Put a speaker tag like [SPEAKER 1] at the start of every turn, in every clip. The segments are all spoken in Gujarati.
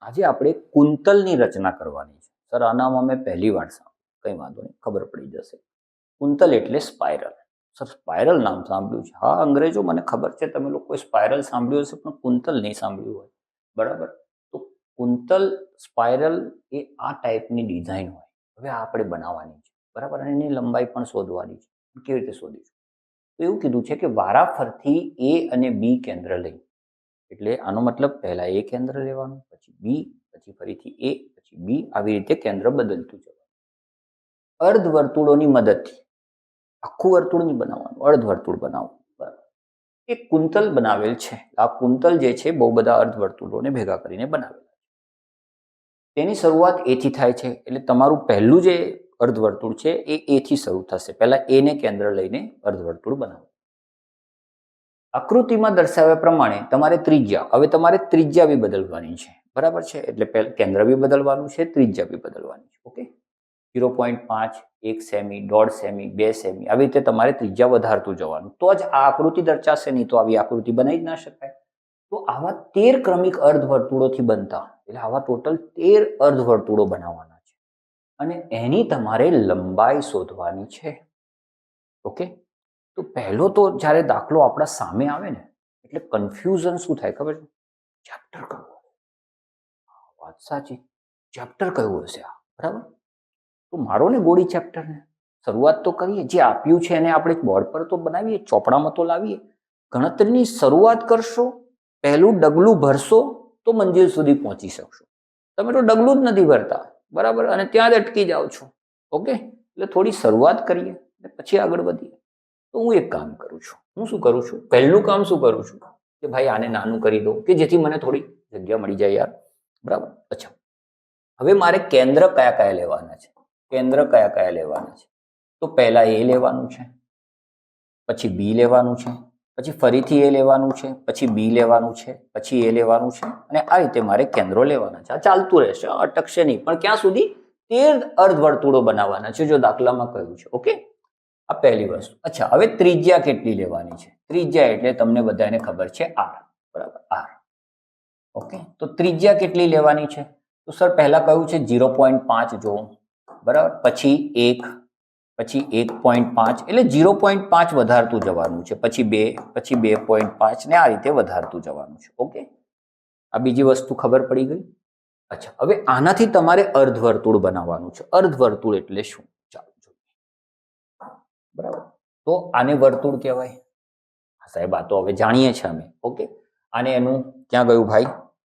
[SPEAKER 1] આજે આપણે કુંતલની રચના કરવાની છે. સર, આનામાં મેં પહેલી વાર કંઈ વાંધો નહીં, ખબર પડી જશે. કુંતલ એટલે સ્પાયરલ સર સ્પાયરલ નામ સાંભળ્યું છે. હા, અંગ્રેજો મને ખબર છે, તમે લોકોએ સ્પાયરલ સાંભળ્યું હશે, પણ કુંતલ નહીં સાંભળ્યું હોય. બરાબર? તો કુંતલ સ્પાયરલ એ આ ટાઈપની ડિઝાઇન હોય. હવે આ આપણે બનાવવાની છે. બરાબર? અને એની લંબાઈ પણ શોધવાની છે. કેવી રીતે શોધીશું? તો એવું કીધું છે કે વારાફરથી એ અને બી કેન્દ્ર લઈ. એટલે આનો મતલબ પહેલા એ કેન્દ્ર લેવાનું, પછી બી, પછી ફરીથી એ, પછી બી આવી રીતે કેન્દ્ર બદલતું જવાનું. અર્ધ વર્તુળોની મદદથી, આખું વર્તુળ નહીં બનાવવાનું અર્ધ વર્તુળ બરાબર. એક કુંતલ બનાવેલ છે. આ કુંતલ જે છે બહુ બધા અર્ધ વર્તુળોને ભેગા કરીને બનાવેલા છે. તેની શરૂઆત એથી થાય છે, એટલે તમારું પહેલું જે અર્ધવર્તુળ છે એ એથી શરૂ થશે. પહેલાં એને કેન્દ્ર લઈને અર્ધવર્તુળ બનાવો. આકૃતિમાં દર્શાવ્યા પ્રમાણે તમારે ત્રિજ્યા, હવે તમારે ત્રિજ્યા બી બદલવાની છે. બરાબર છે? એટલે કેન્દ્ર બી બદલવાનું છે, ત્રિજ્યા બી બદલવાની છે. ઓકે? ઝીરો પોઈન્ટ પાંચ, એક સેમી, દોઢ સેમી, બે સેમી, આવી રીતે તમારે ત્રિજ્યા વધારતું જવાનું. તો જ આ આકૃતિ દર્શાશે નહીં તો આવી આકૃતિ બનાવી જ ના શકાય. તો આવા તેર ક્રમિક અર્ધવર્તુળોથી બનતા, એટલે આવા ટોટલ તેર અર્ધવર્તુળો બનાવવાના છે. અને એની તમારે લંબાઈ શોધવાની છે. ઓકે? તો પહેલો તો જ્યારે દાખલો આપણા સામે આવે ને, એટલે કન્ફ્યુઝન શું થાય ખબર છે? ચેપ્ટર કયું વાત સાચી. ચેપ્ટર કયું હશે આ? બરાબર? તો મારો ને ગોળી ચેપ્ટરને શરૂઆત તો કરીએ. જે આપ્યું છે એને આપણે બોર્ડ પર તો બનાવીએ, ચોપડામાં તો લાવીએ. ગણતરીની શરૂઆત કરશો, પહેલું ડગલું ભરશો, તો મંજિલ સુધી પહોંચી શકશો. તમે તો ડગલું જ નથી ભરતા. બરાબર? અને ત્યાં જ અટકી જાઓ છો. ઓકે? એટલે થોડી શરૂઆત કરીએ અને પછી આગળ વધીએ. તો હું એક કામ કરું છું. હું શું કરું છું? પહેલું કામ શું કરું છું? કે ભાઈ આને નાનું કરી દો, કે જેથી મને થોડી જગ્યા મળી જાય યાર. બરાબર? અચ્છા. હવે મારે કેન્દ્ર કયા કયા લેવાના છે? કેન્દ્ર કયા કયા લેવાના છે? તો પહેલાં એ લેવાનું છે. પછી બી લેવાનું છે. પછી ફરીથી એ લેવાનું છે. પછી બી લેવાનું છે. પછી એ લેવાનું છે. અને આ રીતે મારે કેન્દ્રો લેવાના છે. આ ચાલતું રહેશે. અટકશે નહીં. પણ ક્યાં સુધી? તેર અર્ધવર્તુળો બનાવવાના છે, જો દાખલામાં કહ્યું છે. ઓકે? આ પહેલી વસ્તુ. અચ્છા, હવે ત્રિજ્યા કેટલી લેવાની છે? ત્રિજ્યા એટલે તમને બધાને ખબર છે આર. બરાબર, આર. ઓકે, તો ત્રિજ્યા કેટલી લેવાની છે? તો સર, પહેલા કહ્યું છે? ઝીરો પોઈન્ટ પાંચ જો બરાબર, પછી એક પછી એક પોઈન્ટ પાંચ, એટલે ઝીરો પોઈન્ટ પાંચ વધારતું જવાનું છે. પછી બે પછી બે પોઈન્ટ પાંચ ને આ રીતે વધારતું જવાનું છે. ઓકે? આ બીજી વસ્તુ ખબર પડી ગઈ? અચ્છા, હવે આનાથી તમારે અર્ધવર્તુળ બનાવવાનું છે. અર્ધવર્તુળ એટલે શું? બરાબર. તો આને વર્તુળ કહેવાય. સાહેબ, આ તો હવે જાણીએ છીએ અમે. ઓકે? આને એનું ક્યાં ગયું ભાઈ?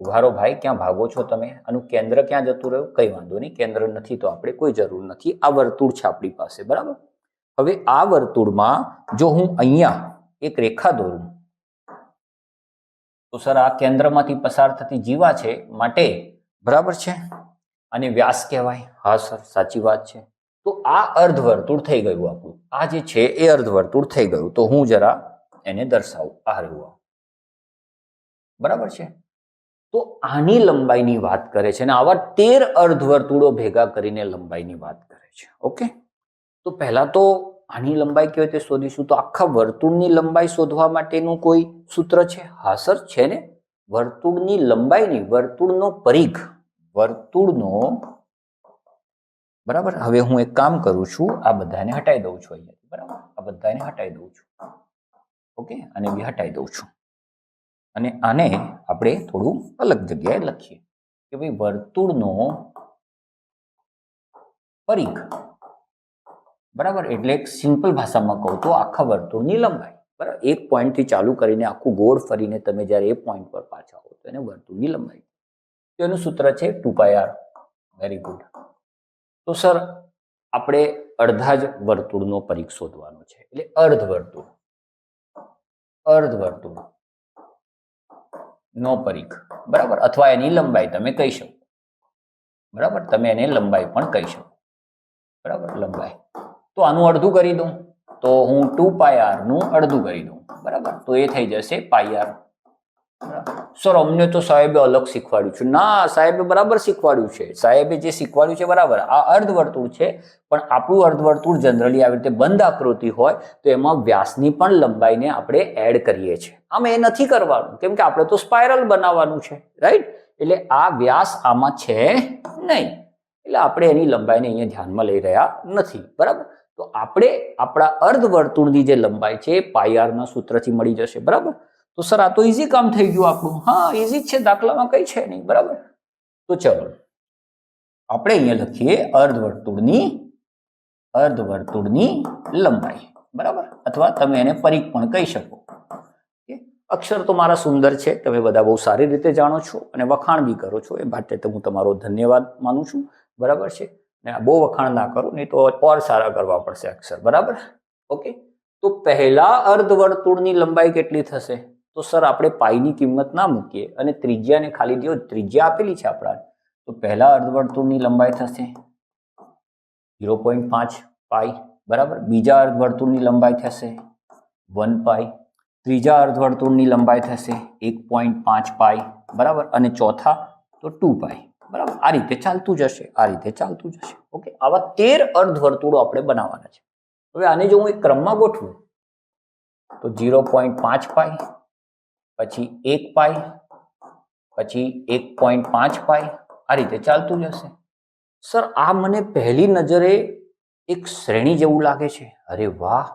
[SPEAKER 1] ઉભારો ભાઈ, ક્યાં ભાગો છો તમે? આનું કેન્દ્ર ક્યાં જતું રહ્યું? કંઈ વાંધો નહીં, કેન્દ્ર નથી તો આપણે કોઈ જરૂર નથી. આ વર્તુળ છે આપણી પાસે, બરાબર? હવે આ વર્તુળમાં જો હું અહીંયા એક રેખા દોરું, તો સર આ કેન્દ્રમાંથી પસાર થતી જીવા છે માટે બરાબર છે? અને વ્યાસ કહેવાય. હા સર, સાચી વાત છે. તો આ અર્ધ વર્તુળ થઈ ગયું આપણું. આ જે છે એ અર્ધવર્તુળ થઈ ગયું, તો હું જરા એને દર્શાવું. આ રહ્યું બરાબર છે? તો આની લંબાઈની વાત કરે છે અને આવા તેર અર્ધવર્તુળો ભેગા કરીને લંબાઈની વાત કરે છે. ઓકે? તો પહેલા તો આની લંબાઈ કેવી રીતે શોધીશું? તો આખા વર્તુળની લંબાઈ શોધવા માટેનું કોઈ સૂત્ર છે? હા, સર, છે ને? વર્તુળની લંબાઈની, વર્તુળનો પરિઘ. વર્તુળનો બરાબર? હવે હું એક કામ કરું છું, આ બધાને હટાવી દઉં છું અહીંયા બરાબર? આ બધાને હટાઈ દઉં છું. ઓકે? અને બી હટાઈ દઉં છું. અને આને આપણે થોડું અલગ જગ્યાએ લખીએ. કે ભાઈ વર્તુળનો પરિઘ. બરાબર? એટલે સિમ્પલ ભાષામાં કહું તો આખા વર્તુળની લંબાઈ. બરાબર? એક પોઈન્ટથી ચાલુ કરીને આખું ગોળ ફરીને તમે જ્યારે એ પોઈન્ટ પર પાછા આવો તો એને વર્તુળની લંબાઈ. તો એનું સૂત્ર છે two pi r. Very good. તો સર, આપણે અડધા જ વર્તુળનો પરીખ શોધવાનો છે. એટલે અર્ધ વર્તુળ. અર્ધ વર્તુળ. નો પરીખ બરાબર? અથવા એની લંબાઈ તમે કહી શકો. બરાબર? તમે એને લંબાઈ પણ કહી શકો. બરાબર? લંબાઈ. તો આનું અડધું કરી દઉં. તો હું ટુ પાય આરનું અડધું કરી દઉં. બરાબર? તો એ થઈ જશે પાય આર. સર, અમને તો સાહેબે અલગ શીખવાડ્યું છે. ના, સાહેબે બરાબર શીખવાડ્યું છે. સાહેબે જે શીખવાડ્યું છે, બરાબર. આ અર્ધવર્તુળ છે, પણ આપણું અર્ધવર્તુળ જનરલી આવી રીતે બંધ આકૃતિ હોય, તો એમાં વ્યાસની પણ લંબાઈને આપણે એડ કરીએ છીએ. આમ એ નથી કરવાનું. કેમ કે આપણે તો સ્પાયરલ બનાવવાનું છે રાઈટ એટલે આ વ્યાસ આમાં છે નહીં. એટલે આપણે એની લંબાઈને અહીંયા ધ્યાનમાં લઈ રહ્યા નથી, બરાબર? તો આપણે આપણા અર્ધવર્તુળની જે લંબાઈ છે, એ પાયારના સૂત્રથી મળી જશે, બરાબર? તો સર, આ તો ઇઝી કામ થઈ ગયું આપણું. હા ઇઝી જ છે, દાખલામાં કઈ છે નહીં, બરાબર? તો ચલો, આપણે અહીંયા લખીએ અર્ધવર્તુળની અર્ધવર્તુળની લંબાઈ, બરાબર? અથવા તમે એને પરિક પણ કહી શકો. અક્ષર તો મારા સુંદર છે, તમે બધા બહુ સારી રીતે જાણો છો અને વખાણ બી કરો છો. એ માટે તો હું તમારો ધન્યવાદ માનું છું. બરાબર છે? ને આ બહુ વખાણ ના કરો, નહીં તો ઓર સારા કરવા પડશે અક્ષર, બરાબર? ઓકે? તો પહેલા અર્ધવર્તુળની લંબાઈ કેટલી થશે? તો સર આપણે પાઈની કિંમત ના મૂકીએ અને ત્રિજ્યાને ખાલી દો ત્રિજ્યા આપેલી છે આપણા તો પહેલા અર્ધવર્તુળની લંબાઈ થશે. ઝીરો પોઈન્ટ પાંચ પાઈ, બરાબર? બીજા અર્ધવર્તુળની લંબાઈ થશે વન પાઈ. ત્રીજા અર્ધવર્તુળની લંબાઈ થશે એક પોઈન્ટ પાંચ પાઈ, બરાબર? અને ચોથા તો ટુ પાઈ, બરાબર? આ રીતે ચાલતું જશે, આ રીતે ચાલતું જશે. ઓકે? આવા તેર અર્ધવર્તુળો આપણે બનાવવાના છે. હવે આને જો હું એક ક્રમમાં ગોઠવું, તો ઝીરો પોઈન્ટ પાંચ પાઈ પછી એક પાઈ, પછી એક પોઈન્ટ પાંચ પાય આ રીતે ચાલતું જશે સર, આ મને પહેલી નજરે એક શ્રેણી જેવું લાગે છે. અરે વાહ,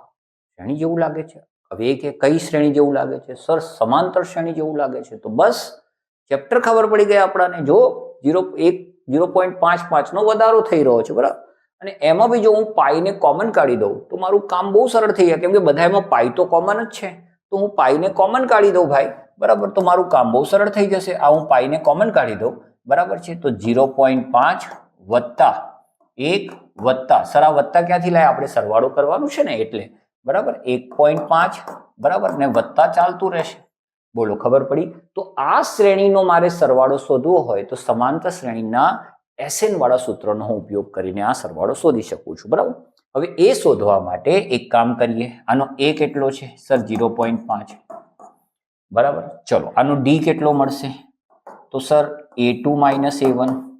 [SPEAKER 1] શ્રેણી જેવું લાગે છે. હવે એ કે કઈ શ્રેણી જેવું લાગે છે? સર, સમાંતર શ્રેણી જેવું લાગે છે. તો બસ, ચેપ્ટર ખબર પડી ગયા આપણાને. જો ઝીરો એક, ઝીરો પોઈન્ટ પાંચ પાંચનો વધારો થઈ રહ્યો છે, બરાબર? અને એમાં બી જો હું પાઈને કોમન કાઢી દઉં, તો મારું કામ બહુ સરળ થઈ જાય. કેમ કે બધા એમાં પાઈ તો કોમન જ છે. તો હું પાઈને કોમન કાઢી દઉં ભાઈ. બરાબર? તો મારું કામ બહુ સરળ થઈ જશે. આ હું પાઈને કોમન કાઢી દઉં. બરાબર છે? તો ઝીરો પોઈન્ટ પાંચ વત્તા એક વત્તા. સર વત્તા ક્યાંથી લાય? આપણે સરવાળો કરવાનું છે ને એટલે. બરાબર? એક પોઈન્ટ પાંચ. બરાબર? ને વત્તા ચાલતું રહેશે. બોલો, ખબર પડી? તો આ શ્રેણીનો મારે સરવાળો શોધવો હોય તો સમાંતર શ્રેણીના એસએન વાળા સૂત્રનો હું ઉપયોગ કરીને આ સરવાળો શોધી શકું છું. બરાબર? હવે એ શોધવા માટે એક કામ કરીએ. આનો એ કેટલો છે? સર, ઝીરો પોઈન્ટ પાંચ. બરાબર? ચલો, આનો ડી કેટલો મળશે? તો sir, a two minus a one.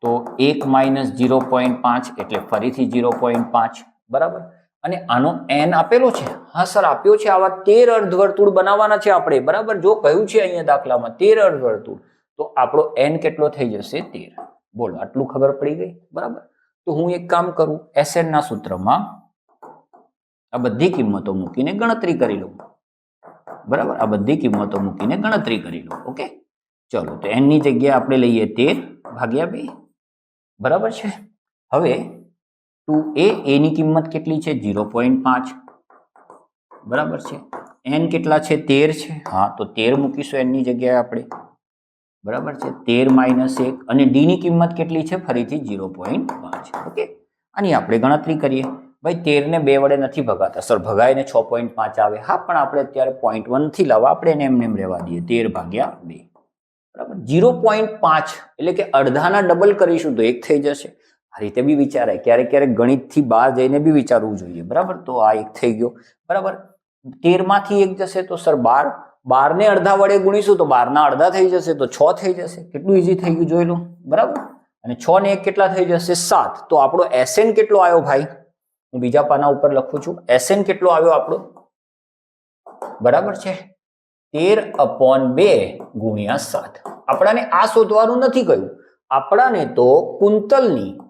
[SPEAKER 1] તો એક માઇનસ ઝીરો પોઈન્ટ પાંચ, એટલે ફરીથી ઝીરો પોઈન્ટ પાંચ. બરાબર? અને આનો એન આપેલો છે? હા, સર, આપ્યો છે. આવા તેર અર્ધવર્તુળ બનાવવાના છે આપણે. બરાબર? જો કહ્યું છે અહીંયા દાખલામાં તેર અર્ધવર્તુળ, તો આપણો એન કેટલો થઈ જશે? તેર. બોલો, આટલું ખબર પડી ગઈ? બરાબર? તો હું એક કામ કરું એસએન ના સૂત્રમાં આ બધી કિંમતો મૂકીને ગણતરી કરી લઉં. બરાબર? આ બધી કિંમતો મૂકીને ગણતરી કરી લઉં ઓકે ચલો, તો એનની જગ્યાએ આપણે લઈએ તેર ભાગ્યા બે. બરાબર છે? હવે ટુ એ એની કિંમત કેટલી છે? ઝીરો પોઈન્ટ પાંચ. બરાબર છે? એન કેટલા છે? તેર છે? હા, તો તેર મૂકીશું એનની જગ્યાએ આપણે. બરાબર છે? તેર માઇનસ એક અને ડીની કિંમત કેટલી છે? ફરીથી ઝીરો પોઈન્ટ પાંચ. ઓકે? આની આપણે ગણતરી કરીએ. ભાઈ તેરને બે વડે નથી ભગાતા. સર, ભગાઈને છ પોઈન્ટ પાંચ આવે. હા, પણ આપણે અત્યારે પોઈન્ટ વનથી લાવવા આપણે એને એમને એમ રહેવા દઈએ. તેર ભાગ્યા બે. બરાબર? ઝીરો પોઈન્ટ પાંચ એટલે કે અડધાના ડબલ કરીશું તો એક થઈ જશે. આ રીતે બી વિચારાય. ક્યારેક ક્યારેક ગણિતથી બહાર જઈને બી વિચારવું જોઈએ. બરાબર? તો આ એક થઈ ગયો. બરાબર? તેરમાંથી એક જશે તો, સર, બાર. બારને અડધા વડે ગુણીશું તો બારના અડધા થઈ જશે, તો છ થઈ જશે. કેટલું ઇઝી થઈ ગયું જોઈ લો. બરાબર? અને છ ને એક કેટલા થઈ જશે? સાત. તો આપણો એસએન કેટલો આવ્યો ભાઈ? હું બીજા પાના ઉપર લખું છું. એસએન કેટલો આવ્યો આપણો? બરાબર છે? તેર અપોન બે ગુણ્યા સાત. આપણાને આ શોધવાનું નથી કહ્યું. આપણાને તો કુંતલની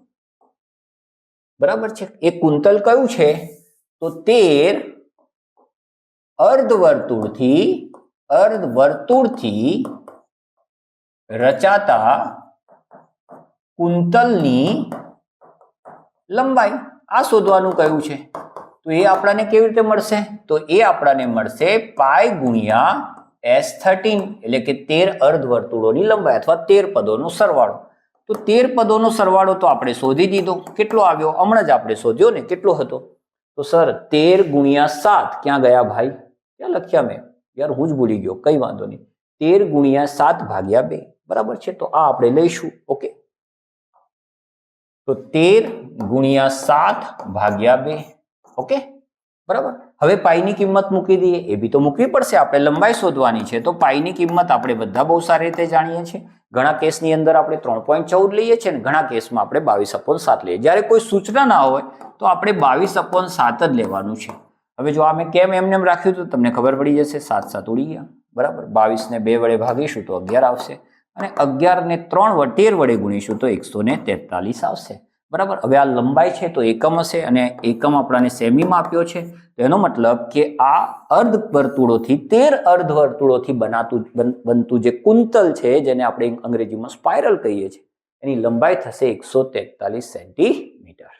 [SPEAKER 1] બરાબર છે? એ કુંતલ કયું છે? તો તેર અર્ધવર્તુળથી અર્ધવર્તુળથી રચાતા કુંતલની લંબાઈ. આ શોધવાનું કયું છે? તો એ આપણાને કેવી રીતે મળશે? તો એ આપણાને મળશે પાય ગુણ્યા એસ થર્ટીન, એટલે કે તેર અર્ધવર્તુળોની લંબાઈ અથવા તેર પદોનો સરવાળો. તો તેર પદોનો સરવાળો તો આપણે શોધી દીધો. કેટલો આવ્યો? હમણાં જ આપણે શોધ્યો ને, કેટલો હતો? તો સર, તેર ગુણ્યા સાત. ક્યાં ગયા ભાઈ? ક્યાં લખ્યા મેં? યાર હું જ ભૂલી ગયો, કંઈ વાંધો નહીં. તેર ગુણ્યા સાત ભાગ્યા બે, બરાબર છે? તો આ આપણે લઈશું, ઓકે? તો તેર ગુણ્યા સાત ભાગ્યા બે, ઓકે? બરાબર? હવે પાઈની કિંમત મૂકી દઈએ, એ બી તો મૂકવી પડશે, આપણે લંબાઈ શોધવાની છે. તો પાઈની કિંમત આપણે બધા બહુ સારી રીતે જાણીએ છીએ. ઘણા કેસની અંદર આપણે ત્રણ પોઈન્ટ ચૌદ લઈએ છીએ અને ઘણા કેસમાં આપણે બાવીસ અપોન સાત લઈએ જ્યારે કોઈ સૂચના ના હોય, તો આપણે બાવીસ અપોન સાત જ લેવાનું છે. હવે જો આ મેં કેમ એમને એમ રાખ્યું તો તમને ખબર પડી જશે, સાત સાત ઉડી ગયા. બરાબર? બાવીસને બે વડે ભાગીશું તો અગિયાર આવશે. અને અગિયારને ત્રણ વડે, તેર વડે ગુણીશું તો એકસો ને તેતાલીસ આવશે. બરાબર? હવે આ લંબાઈ છે તો એકમ હશે અને એકમ આપણાને સેમીમાં આપ્યો છે. તો એનો મતલબ કે આ અર્ધ વર્તુળોથી તેર અર્ધ વર્તુળોથી બનાતું બનતું જે કુંતલ છે, જેને આપણે અંગ્રેજીમાં સ્પાયરલ કહીએ છીએ, એની લંબાઈ થશે એકસો તેતાલીસ સેન્ટીમીટર